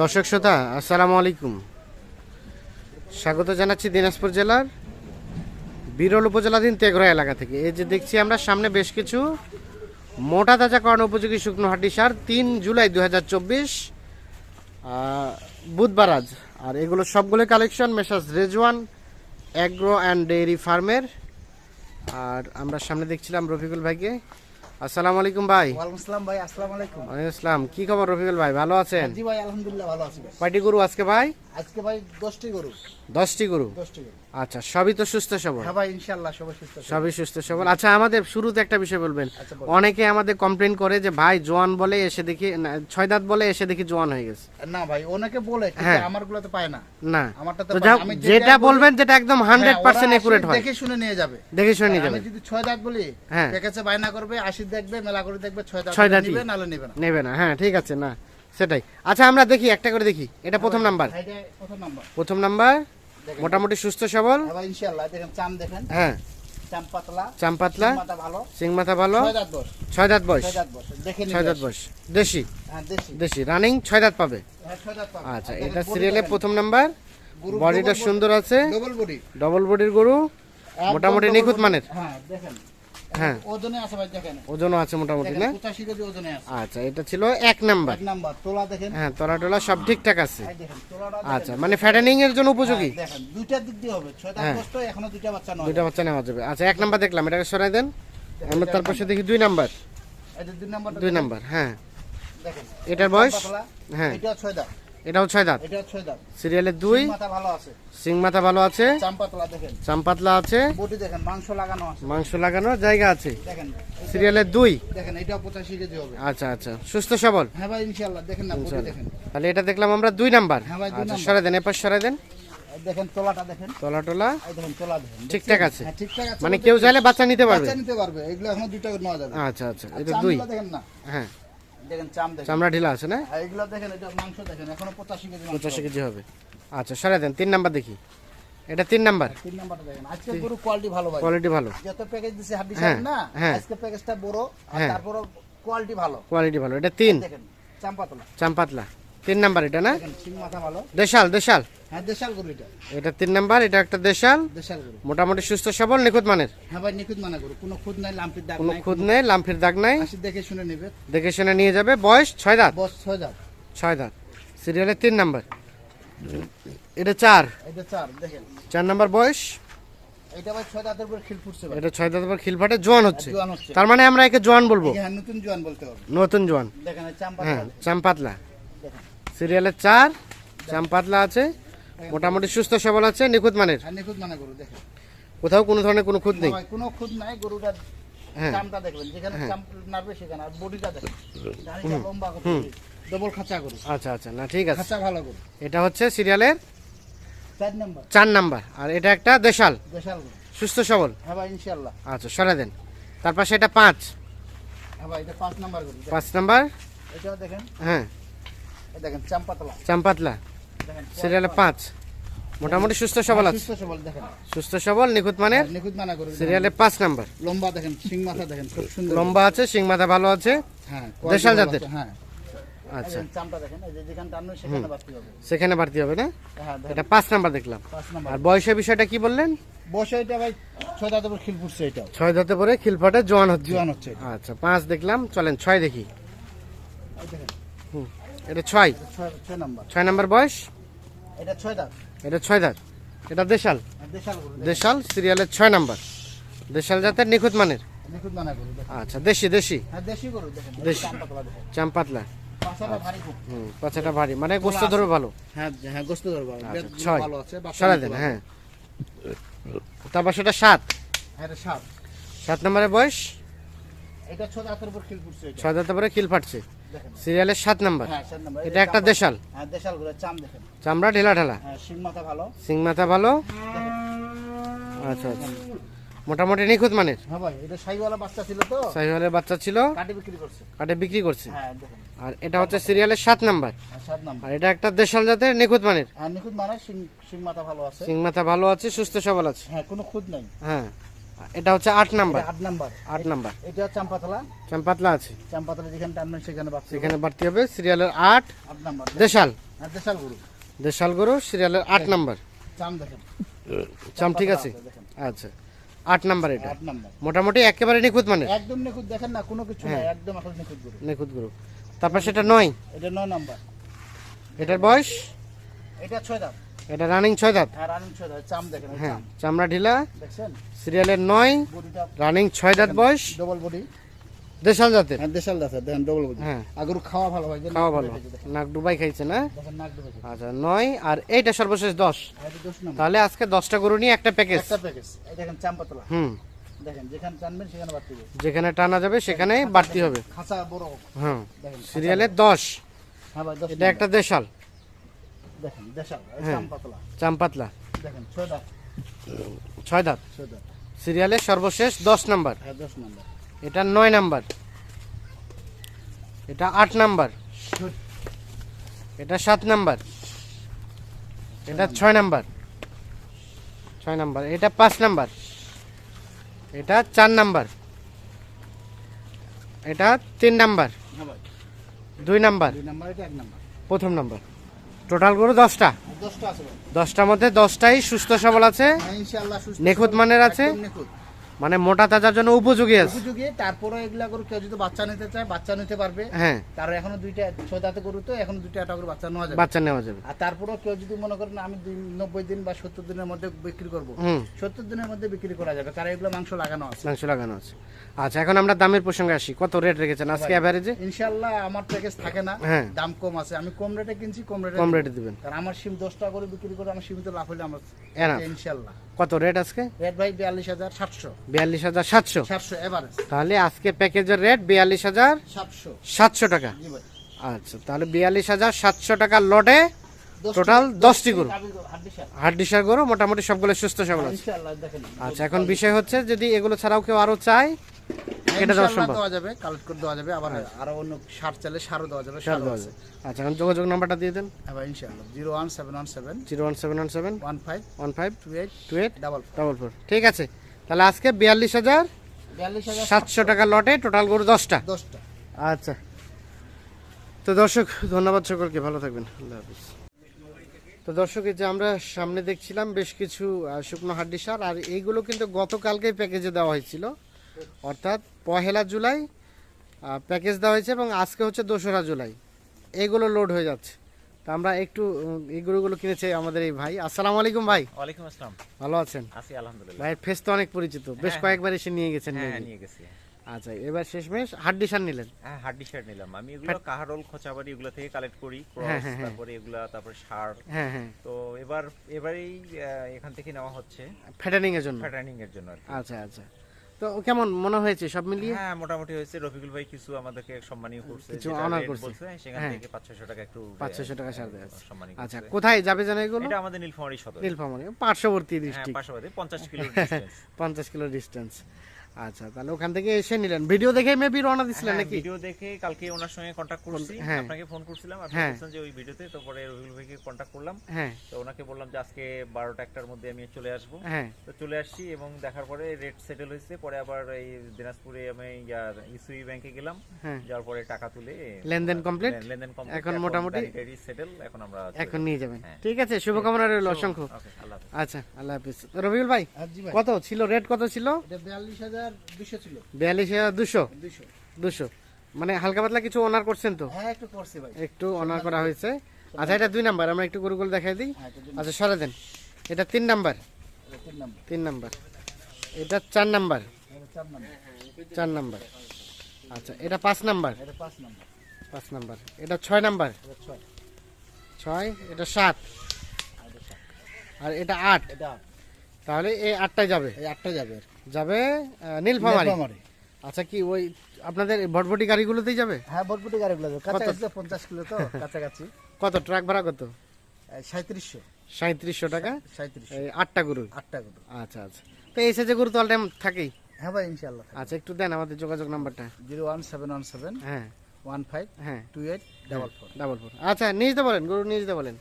দর্শক শ্রোতা, আসসালামু আলাইকুম। স্বাগত জানাচ্ছি দিনাজপুর জেলার বিরল উপজেলাধীন তেঘরা এলাকা থেকে। এই যে দেখছি আমরা, সামনে বেশ কিছু মোটা তাজা কর্ণ উপযোগী শুকনো হাড্ডি সার, তিন জুলাই দু হাজার চব্বিশ বুধবার আজ। আর এগুলো সবগুলো collection message Rezwan, agro and dairy ফার্মের। আর আমরা সামনে দেখছিলাম রফিকুল ভাইকে। আসসালামু আলাইকুম ভাই। ওয়ালাইকুম আসসালাম ভাই আসসালামু আলাইকুম। ওয়ালাইকুম আসসালাম। কি খবর রফিকুল ভাই ভালো আছেন? জি ভাই আলহামদুলিল্লাহ ভালো আছি ভাই। কয়টি গরু আজকে ভাই? আজকে ভাই গরু। গরু? গরু। আচ্ছা সবই তো সুস্থ সবল? হ্যাঁ ভাই ইনশাল্লাহ সবাই সুস্থ সবই সুস্থ সবল। আচ্ছা আমাদের শুরুতে একটা বিষয় বলবেন। আচ্ছা, অনেকে আমাদের কমপ্লেন করে যে ভাই জোয়ান বলে এসে দেখি ছয় দাঁত বলে এসে দেখি জোয়ান হয়ে গেছে। না ভাই অনেকে বলে কিন্তু হ্যাঁ। আমারগুলো তো পায় না। না। আমারটা তো। আমি যেটা বলবেন যেটা একদম হান্ড্রেড হ্যাঁ, একুরেট হয়। দেখে শুনে নিয়ে যাবে। দেখে শুনে নিয়ে আমি যাবেন যদি ছয় দাঁত বলি হ্যাঁ। প্যাকেজে বায়না করবে আশি দেখবে মেলা করে দেখবে ছয় দাঁত ছয় হলে দাঁতই। নিবে না। নেবে না হ্যাঁ ঠিক আছে না সেটাই। আচ্ছা আমরা দেখি একটা করে দেখি এটা প্রথম নাম্বার। প্রথম নাম্বার। প্রথম নাম্বার মোটামুটি সুস্থ সবল। হ্যাঁ ভাই দেখেন চাম দেখেন। হ্যাঁ। চাম পাতলা চাম পাতলা মাথা ভালো। সিং মাথা ভালো। ছয় দাঁত বস ছয় দাঁত বয়স। ছয় নিবে দাঁত বয়স। দেশি? হ্যাঁ দেশি। দেশি। রানিং ছয় দাঁত পাবে। হ্যাঁ ছয় দাঁত পাবে। আচ্ছা এটা সিরিয়ালে প্রথম নাম্বার। বডিটা সুন্দর আছে। ডবল বডির গরু। মোটামুটি নিখুঁত মানের। হ্যাঁ দেখেন। হ্যাঁ। ওজনে আছে ভাই দেখেন। ওজনও আছে মোটামুটি না? পঁচাশি কেজি ওজনে আছে। আচ্ছা এটা ছিল এক নাম্বার। এক নাম্বার তোলা দেখেন। হ্যাঁ তলা টলা সব ঠিকঠাক আছে। আচ্ছা মানে ফ্যাটেনিং এর জন্য উপযোগী? হ্যাঁ, দেখেন দুইটার দিক দিয়ে হবে। ছয় দাঁত হ্যাঁ। কষ্ট এখনও দুইটা বাচ্চা নয়। দুইটা বাচ্চা নেওয়া যাবে। আচ্ছা এক নাম্বার দেখলাম এটাকে সরাই দেন। আমরা তার পাশে দেখি দুই নাম্বার। এটা দুই নাম্বার দুই নাম্বার হ্যাঁ। দেখেন। এটার বয়স? হ্যাঁ। এটা ছয় দাঁত এটাও ছয় দাঁত? এটা ছয় দাঁত। সিরিয়ালের দুই? মাথা ভালো আছে। সিং মাথা ভালো আছে? চাম্পাতলা দেখেন। চাম্পাতলা আছে? বটি দেখেন মাংস লাগানো আছে। মাংস লাগানোর জায়গা আছে। দেখেন। সিরিয়ালের দুই? দেখেন এটাও পঁচাশি কেজি হবে। আচ্ছা আচ্ছা। সুস্থ সবল? হ্যাঁ ভাই ইনশাল্লাহ দেখেন না বটি দেখেন। তাহলে এটা দেখলাম আমরা দুই নাম্বার। হ্যাঁ ভাই, দুই আচ্ছা নাম্বার। সরাই দেন এপাশ সরাই দেন। দেখেন তোলাটা দেখেন। তলা টলা? দেখেন তোলা দেখেন। ঠিকঠাক আছে। হ্যাঁ ঠিকঠাক আছে। মানে কেউ চাইলে বাচ্চা নিতে পারবে? বাচ্চা নিতে পারবে। এগুলো এখনও দুইটা করে নেওয়া যাবে। আচ্ছা আচ্ছা। এটা দুই? দেখেন না। হ্যাঁ। দেখেন চাম দেখেন। চামড়া ঢিলা আছে না? এইগুলো দেখেন এটা মাংস দেখেন এখনও পঁচাশি কেজি মাংস পঁচাশি হবে। কেজি হবে। আচ্ছা দেন তিন নাম্বার দেখি। এটা তিন নাম্বার? তিন নাম্বারটা দেখেন। আজকে পুরো কোয়ালিটি ভালো ভাই। কোয়ালিটি ভালো। যত প্যাকেজ দিছে হাড্ডি হ্যাঁ, সাহেব না হ্যাঁ। আজকে প্যাকেজটা বড় আর হ্যাঁ। তারপরে কোয়ালিটি ভালো। কোয়ালিটি ভালো। এটা তিন? দেখেন চাম্পাতলা চাম্পাতলা তিন নাম্বার এটা না? দেশাল দেশাল। হ্যাঁ দেশাল গরু এটা। এটা তিন নাম্বার এটা একটা দেশাল। দেশাল গরু। মোটামুটি সুস্থ সবল নিখুঁত মানের? হ্যাঁ ভাই নিখুঁত গরু। কোনো খুদ নাই লাম্পির দাগ কোনো খুদ নেই লাম্ফির দাগ নাই। দেখে শুনে নেবে। দেখে শুনে নিয়ে যাবে। বয়স ছয় দাঁত? ছয় দাঁত। ছয় দাঁত। সিরিয়ালের তিন নাম্বার। এটা চার। এটা চার দেখেন। চার নাম্বার বয়স? এটা ভাই ছয় দাঁতের উপর খিল ফুটছে এটা ছয় দাঁত পর খিলফাটে জোয়ান হচ্ছে। জোয়ান হচ্ছে। তার মানে আমরা একে জোয়ান বলব। হ্যাঁ নতুন জোয়ান বলতে নতুন জোয়ান। দেখেন হ্যাঁ চাম্পাতলা। দেখেন। সিরিয়ালের চার চাম্পাতলা আছে মোটামুটি সুস্থ সবল আছে নিখুঁত মানের। নিখুঁত মানা গরু দেখেন। কোথাও কোনো ধরনের কোনো খুঁত নেই। কোনো খুঁত নাই গরুটা হ্যাঁ। চামটা দেখবেন যেখানে চাম নাড়বে সেখানে আর বডিটা দেখেন দাড়িটা লম্বা করে ডবল খাঁচা গরু। আচ্ছা আচ্ছা না ঠিক আছে। খাঁচা ভালো গরু। এটা হচ্ছে সিরিয়ালের চার নাম্বার। চার নাম্বার। আর এটা একটা দেশাল। দেশাল গরু। সুস্থ সবল। হ্যাঁ ভাই আচ্ছা সরে দেন। তার পাশে এটা পাঁচ। হ্যাঁ ভাই এটা পাঁচ নাম্বার গরু। পাঁচ নাম্বার। এটাও দেখেন। হ্যাঁ। দেখেন চাম্পাতলা। চাম্পাতলা। দেখেন সিরিয়ালে পাঁচ। মোটামুটি সুস্থ সবল আছে। সুস্থ সবল দেখেন। সুস্থ সবল নিখুঁত মানা সিরিয়ালে নাম্বার। লম্বা দেখেন সিং মাথা দেখেন খুব সুন্দর। লম্বা আছে সিং মাথা ভালো আছে। হ্যাঁ দেশাল জাতের? হ্যাঁ। আচ্ছা। চামটা দেখেন এই যে যেখানে টানবে সেখানে বাড়তি হবে। সেখানে বাড়তি হবে না? হ্যাঁ এটা পাঁচ নাম্বার দেখলাম। নাম্বার। আর বয়সের বিষয়টা কি বললেন? বসে এটা ভাই খিল ফুটছে দাঁতে পরে খিলফাটে জোয়ান হচ্ছে। জোয়ান হচ্ছে আচ্ছা পাঁচ দেখলাম চলেন ছয় দেখি। দেখেন। হুম। এটা ছয়। ছয় ছয় নাম্বার। ছয় নাম্বার বয়স? এটা ছয় দাঁত। এটা ছয় দাঁত। এটা দেশাল? দেশাল দেশাল। সিরিয়ালের ছয় নাম্বার। দেশাল জাতের নিখুঁত মানের? মানা আচ্ছা দেশি দেশি? হ্যাঁ দেশি। চাম্পাতলা হুম পাছাটা ভারী। মানে গোস্ত ধরবে ভালো? হ্যাঁ হ্যাঁ গোস্ত ধরবো আচ্ছা ছয়। ভালো বাচ্চা সরাই নিতে দেন হ্যাঁ। তারপর সেটা সাত? হ্যাঁ সাত। সাত নম্বরের বয়স? এটা ছয় দাঁতের উপর খিল ফুটছে ছয় দাঁতে পরে খিল ফাটছে। সিরিয়ালের সাত নাম্বার। হ্যাঁ সাত নাম্বার। এটা একটা দেশাল। হ্যাঁ চামড়া ঢেলা ঢালা। সিং মাথা ভালো। আচ্ছা আচ্ছা। মোটামুটি নিখুঁত মানের। হ্যাঁ বাচ্চা ছিল সাহিওয়ালের বাচ্চা ছিল। কাটি বিক্রি করছে। আর এটা হচ্ছে সিরিয়ালের সাত নাম্বার। আর এটা একটা দেশাল জাতের নিখুঁত মানের। সিং মাথা ভালো আছে। সুস্থ সবল আছে। হ্যাঁ কোনো খুদ নাই। হ্যাঁ। এটা হচ্ছে আট নাম্বার। আট নাম্বার। আট নাম্বার। এটা চাম্পাতলা। চাম্পাতলা আছে। চাম্পাতলা যেখানে টানবেন সেখানে সেখানে বাড়তি হবে। সিরিয়ালের আট আট নাম্বার। দেশাল। আর দেশাল গরু। দেশাল গরু সিরিয়ালের আট নাম্বার। চাম দেখেন। চাম ঠিক আছে? আচ্ছা। আট নাম্বার এটা। আট নাম্বার। মোটামুটি একেবারে নিখুঁত মানে একদম নিখুঁত দেখেন না কোনো কিছু হ্যাঁ। নাই একদম এখন নিখুঁত গরু। নিখুঁত গরু। তারপর সেটা নয়? এটা নয় নাম্বার। এটার বয়স? এটা ছয় দাম এটা রানিং ছয় দাঁত। হ্যাঁ রানিং ছয় দাম চাম দেখেন হ্যাঁ চামড়া ঢিলা। দেখছেন? সিরিয়ালের নয় রানিং ছয় দাঁত বয়স। ডবল বডি দেশাল জাতের। হ্যাঁ দেশাল দেখেন ডবল বডি হ্যাঁ। খাওয়া ভালো হয় খাওয়া ভালো। নাক ডুবাই খাইছে না। আচ্ছা নয় আর এইটা সর্বশেষ দশ। নাম্বার। তাহলে আজকে দশটা গরু নিয়ে একটা প্যাকেজ একটা প্যাকেজ দেখেন চাম পাতলা। হুম। যেখানে টানা যাবে সেখানে বাড়তি হবে। হ্যাঁ হ্যাঁ ভাই দশ এটা একটা দেশাল। দেখেন দেশাল হ্যাঁ। চাম পাতলা দেখেন ছয় দাঁত। ছয় দাঁত? ছয় দাঁত। সিরিয়ালের সর্বশেষ দশ নাম্বার। হ্যাঁ দশ নাম্বার। এটা নয় নাম্বার। এটা আট নাম্বার। এটা সাত নাম্বার। এটা ছয় নাম্বার। ছয় নাম্বার। এটা পাঁচ নাম্বার। এটা চার নাম্বার। এটা তিন নাম্বার। হ্যাঁ দুই নাম্বার। প্রথম নাম্বার। টোটাল গরু দশটা। দশটা দশটার মধ্যে দশটাই সুস্থ সবল আছে। নেখুত নিখুঁত মানের আছে? মানে মোটা তাজার জন্য উপযোগী আছে। উপযোগী তারপরে এগুলা গরু কেউ যদি বাচ্চা নিতে চায় বাচ্চা নিতে পারবে। হ্যাঁ। কারণ এখনও দুইটা ছয় দাঁতে গরু তো এখনও দুইটা একটা করে বাচ্চা নেওয়া যাবে। বাচ্চা নেওয়া যাবে। আর তারপরেও কেউ যদি মনে করেন আমি নব্বই দিন বা সত্তর দিনের মধ্যে বিক্রি করব সত্তর দিনের মধ্যে বিক্রি করা যাবে কারণ এগুলো মাংস লাগানো আছে। মাংস লাগানো আছে। আচ্ছা এখন আমরা দামের প্রসঙ্গে আসি। কত রেট রেখেছেন আজকে অ্যাভারেজে ইনশাল্লাহ আমার প্যাকেজ থাকে না হ্যাঁ। দাম কম আছে। আমি কম রেটে কিনছি কম রেটে কম। রেটে দিবেন। কারণ আমার সিম দশ টাকা করে বিক্রি করে আমার সীমিত লাভ হলে আমার Enough. কত রেট আজকে? রেট ভাই বিয়াল্লিশ হাজার সাতশো। বিয়াল্লিশ হাজার সাতশো। সাতশো এভারেজ তাহলে আজকে প্যাকেজের রেট বিয়াল্লিশ হাজার সাতশো। সাতশো টাকা। আচ্ছা তাহলে বিয়াল্লিশ হাজার সাতশো টাকা লটে টোটাল দশটি গরু। হাড্ডিসার গরু মোটামুটি সবগুলো সুস্থ সবল আছে। আচ্ছা এখন বিষয় হচ্ছে যদি এগুলো ছাড়াও কেউ আরও চায় কেটে দেওয়া ইনশাল্লাহ সম্ভব। দেওয়া যাবে কালেক্ট করে দেওয়া যাবে আবার আরও অন্য সার চাইলে সারও দেওয়া যাবে ছাড় দেওয়া যাবে। আচ্ছা এখন যোগাযোগ নাম্বারটা দিয়ে দেন। এবার ইনশাল্লাহ। Zero one seven one seven zero one seven one seven one five one five two eight two eight double double four ঠিক আছে তাহলে আজকে বিয়াল্লিশ হাজার সাতশো টাকা লটে টোটাল গরু দশটা। দশটা। আচ্ছা। তো দর্শক ধন্যবাদ সকলকে ভালো থাকবেন আল্লাহ হাফিজ। তো দর্শক এই যে আমরা সামনে দেখছিলাম বেশ কিছু শুকনো হাড্ডি সার আর এইগুলো কিন্তু গতকালকেই প্যাকেজে দেওয়া হয়েছিল। অর্থাৎ পহেলা জুলাই প্যাকেজ দেওয়া হয়েছে এবং আজকে হচ্ছে দোসরা জুলাই। এগুলো লোড হয়ে যাচ্ছে। তো আমরা একটু এই গরুগুলো কিনেছে আমাদের এই ভাই। আসসালামু আলাইকুম ভাই। ওয়ালাইকুম আসসালাম। ভালো আছেন? আছি আলহামদুলিল্লাহ। ভাইয়ের ফেস তো অনেক পরিচিত। বেশ হ্যাঁ, কয়েকবার এসে নিয়ে গেছেন হ্যাঁ নিয়ে গেছি। আচ্ছা এবার শেষমেশ হাড্ডি সার নিলেন। হ্যাঁ হাড্ডি শার্ট নিলাম। আমি এগুলো কাহারোল খোঁচাবাড়ি এগুলো থেকে কালেক্ট করি হ্যাঁ, ক্রস হ্যাঁ, হ্যাঁ। তারপরে এগুলা তারপরে সার। হ্যাঁ হ্যাঁ। তো এবার এবারেই এখান থেকে নেওয়া হচ্ছে। ফ্যাটানিং এর জন্য। প্যাটার্নিং এর জন্য আচ্ছা আচ্ছা। তো কেমন মনে হয়েছে? সব মিলিয়ে? হ্যাঁ মোটামুটি হয়েছে। রফিকুল ভাই কিছু আমাদেরকে সম্মানীয় করছে কিছু অনার করছে। বলছে, সেখান হ্যাঁ। থেকে পাঁচ ছশো টাকা একটু পাঁচ ছশো টাকা ছাড় দেওয়া আছে। আচ্ছা কোথায় যাবে জানা এগুলো? এটা আমাদের নীলফামারী সদর। নীলফামারী পার্শ্ববর্তী হ্যাঁ ডিস্ট্রিক্ট পাশাপাশি পঞ্চাশ কিলো পঞ্চাশ কিলো ডিস্টেন্স আচ্ছা তাহলে ওখান থেকে এসে নিলেন। ভিডিও দেখে মেবি রওনা দিছিলেন নাকি? ভিডিও দেখে কালকে ওনার সঙ্গে কন্ট্যাক্ট করছি। হ্যাঁ। আপনাকে ফোন করছিলাম আপনি হ্যাঁ। বলছেন যে ওই ভিডিওতে তারপরে রফিকুল ভাইকে কন্ট্যাক্ট করলাম। হ্যাঁ। তো ওনাকে বললাম যে আজকে বারোটা একটার মধ্যে আমি চলে আসব। হ্যাঁ। তো চলে আসছি এবং দেখার পরে রেট সেটেল হয়েছে। পরে আবার এই দিনাজপুরে আমি ইয়ার ইসুই ব্যাংকে গেলাম। হ্যাঁ। যাওয়ার পরে টাকা তুলে লেনদেন? লেন- লেনদেন complete, এখন মোটামুটি? সেটেল এখন আমরা এখন নিয়ে যাবেন। হ্যাঁ। ঠিক আছে শুভকামনা রইল অসংখ্য। ওকে আল্লাহ হাফেজ। আচ্ছা আল্লাহ হাফিজ। রবিউল ভাই ভাই। কত ছিল? রেট কত ছিল? এটা বিয়াল্লিশ হাজার। দুশো ছিল। বিয়াল্লিশ হাজার দুশো দুশো মানে হালকা পাতলা কিছু অনার করছেন তো? হ্যাঁ একটু করছি ভাই। একটু অনার করা হয়েছে। আচ্ছা এটা দুই নাম্বার আমরা একটু গরুগুলো দেখাই দিই। হ্যাঁ আচ্ছা সরে দেন। এটা তিন নাম্বার তিন নাম্বার এটা চার নাম্বার চার নাম্বার আচ্ছা এটা পাঁচ নাম্বার পাঁচ নাম্বার এটা ছয় নাম্বার ছয়। ছয় এটা সাত। আর এটা আট। তাহলে এই আটটায় যাবে। এই আটটা যাবে আর। যাবে নীলফামারী। আচ্ছা কি ওই আপনাদের ভটভটি গাড়িগুলোতেই যাবে? হ্যাঁ বটবটি গাড়িগুলো যাবে কাছাকাছি পঞ্চাশ কিলো তো কাছাকাছি। কত ট্রাক ভাড়া কত? সাঁত্রিশশো সাঁত্রিশশো টাকা? আটটা গরু? আটটা গরু। আচ্ছা আচ্ছা। তো এই সাইজে গরু তো অল টাইম থাকেই? হ্যাঁ ভাই ইনশাল্লাহ আচ্ছা একটু দেন আমাদের যোগাযোগ নাম্বারটা। Zero one seven one seven হ্যাঁ। ওয়ান ফাইভ হ্যাঁ। Two eight double four. Double four. আচ্ছা নিয়ে যেতে বলেন গরু নিয়ে যেতে বলেন।